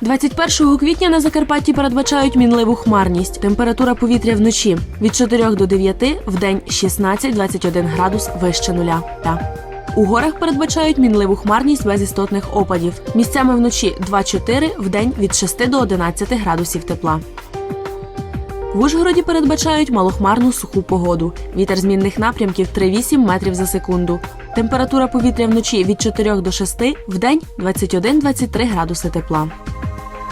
21 квітня на Закарпатті передбачають мінливу хмарність. Температура повітря вночі від 4 до 9, в день 16-21 градус вище нуля. Та у горах передбачають мінливу хмарність без істотних опадів. Місцями вночі 2-4, в день від 6 до 11 градусів тепла. В Ужгороді передбачають малохмарну суху погоду. Вітер змінних напрямків 3-8 метрів за секунду. Температура повітря вночі від 4 до 6, в день 21-23 градуси тепла.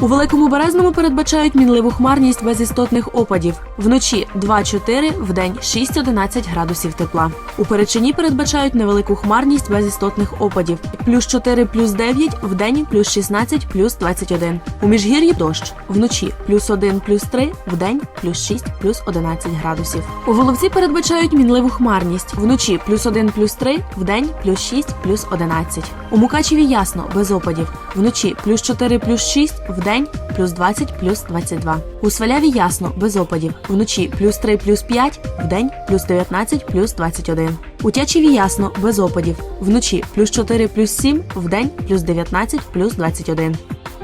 У Великому Березному передбачають мінливу хмарність без істотних опадів. Вночі 2-4, в день 6-11 градусів тепла. У Перечині передбачають невелику хмарність без істотних опадів. Плюс 4, плюс 9, в день плюс 16, плюс 21. У Міжгір'ї дощ. Вночі плюс 1, плюс 3, в день плюс 6, плюс 11 градусів. У Воловці передбачають мінливу хмарність. Вночі плюс 1, плюс 3, в день плюс 6, плюс 11. У Мукачеві ясно, без опадів. Вночі плюс 4, плюс 6, в день плюс 20, плюс 22. У Сваляві ясно, без опадів. Вночі плюс 3, плюс 5, вдень плюс 19, плюс 21. У Тячеві ясно, без опадів. Вночі плюс 4, плюс 7, вдень плюс 19, плюс 21.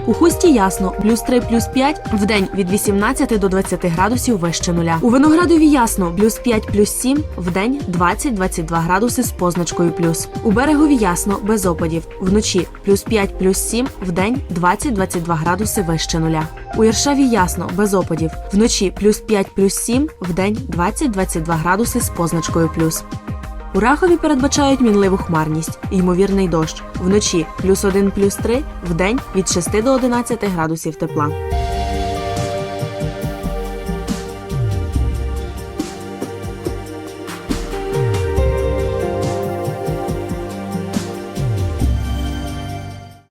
У хусті ясно, плюс 3, плюс 5, в день від 18 до 20 градусів вище нуля. У виноградові ясно, плюс 5, плюс 7, в день 20-22 градуси з позначкою плюс. У берегові ясно, без опадів. Вночі плюс 5, плюс 7, в день 20-22 градуси вище нуля. У Іршаві ясно, без опадів. Вночі плюс 5, плюс 7, в день 20-22 градуси з позначкою плюс. У Рахові передбачають мінливу хмарність, ймовірний дощ. Вночі плюс 1, плюс 3, в день від 6 до 11 градусів тепла.